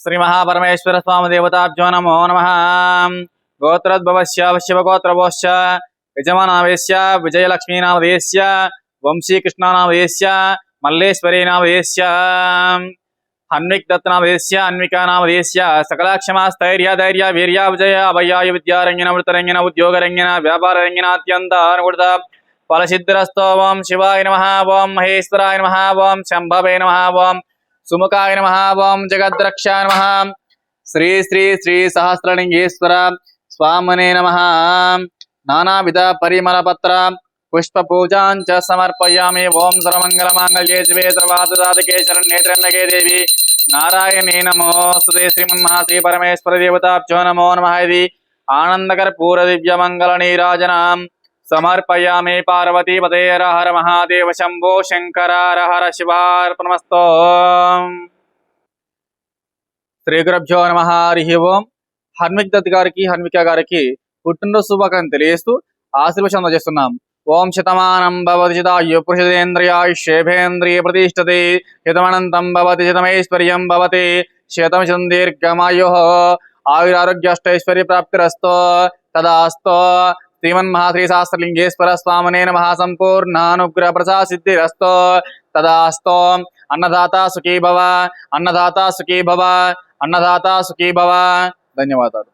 శ్రీ మహాపరమేశ్వర స్వామి దేవతాభ్యో నమో నమ గోత్రోద్భవస్య శివగోత్రవోశ్చ యజమానావేశ్య విజయలక్ష్మీనామధేయస్య వంశీకృష్ణానామధేయస్య మల్లేశ్వరీ నామధేయస్య హన్విక్ దత్తనామధేయస్య అన్వికా ధైర్య వీర్య విజయ అభయాయ విద్యారంగిన వృతరంగిన ఉద్యోగరంగిన వ్యాపారరంగిన అత్యంత అనుకూలత ఫలసిద్ధిరస్తో ఓం శివాయ నమ ఓం మహేశ్వరాయ నమ ఓం శంభవే నమ ఓం సుముఖాయ నమ ఓం జగద్రక్ష నమ శ్రీ శ్రీ శ్రీ సహస్రలింగేశ్వర స్వామనే నమ నానావిధ పరిమళ పత్ర పుష్ప పూజాంచ సమర్పయామి ఓం సర్వమంగళ మాంగళ్యే శివే సర్వాదకే శరణ్యే దేవి నారాయణే నమో శ్రీ శ్రీమన్మహా శ్రీ పరమేశ్వర దేవతాభ్యో నమో నమ ఇది ఆనందకర పూర దివ్య మంగళ నీరాజనాం సమర్పయామి పార్వతీ పదేర హర మహాదేవ శంభో శంకరార హర శివార్పణమస్తో. శ్రీ గురభ్యో నమ. హరి ఓం. హన్విక్ దత్ గారికి హన్విక గారికి పుట్టినరోజు శుభాకాంక్షలు తెలియజేస్తూ ఆశీర్వచనం అందజేస్తున్నాం. ఓం శతమానం భవతి శతాయు పురుషేంద్రియాయుషేభేంద్రియ ప్రతిష్టతే. శతమనంతం భవతి శతమైశ్వర్యం భవతి. శతం శతం దీర్ఘమాయు. ఆయురారోగ్యాష్టైశ్వర్య ప్రాప్తిరస్తో. తదాస్తో. శ్రీమన్మహాశ్రీ శాస్త్రలింగేశ్వర స్వామనే నమ సంపూర్ణానుగ్రహ ప్రసాద సిద్ధిరస్తో తదాస్తో అన్నదాత సుఖీ భవ అన్నదాత సుఖీ భవ అన్నదాత సుఖీ భవ ధన్యవాదాలు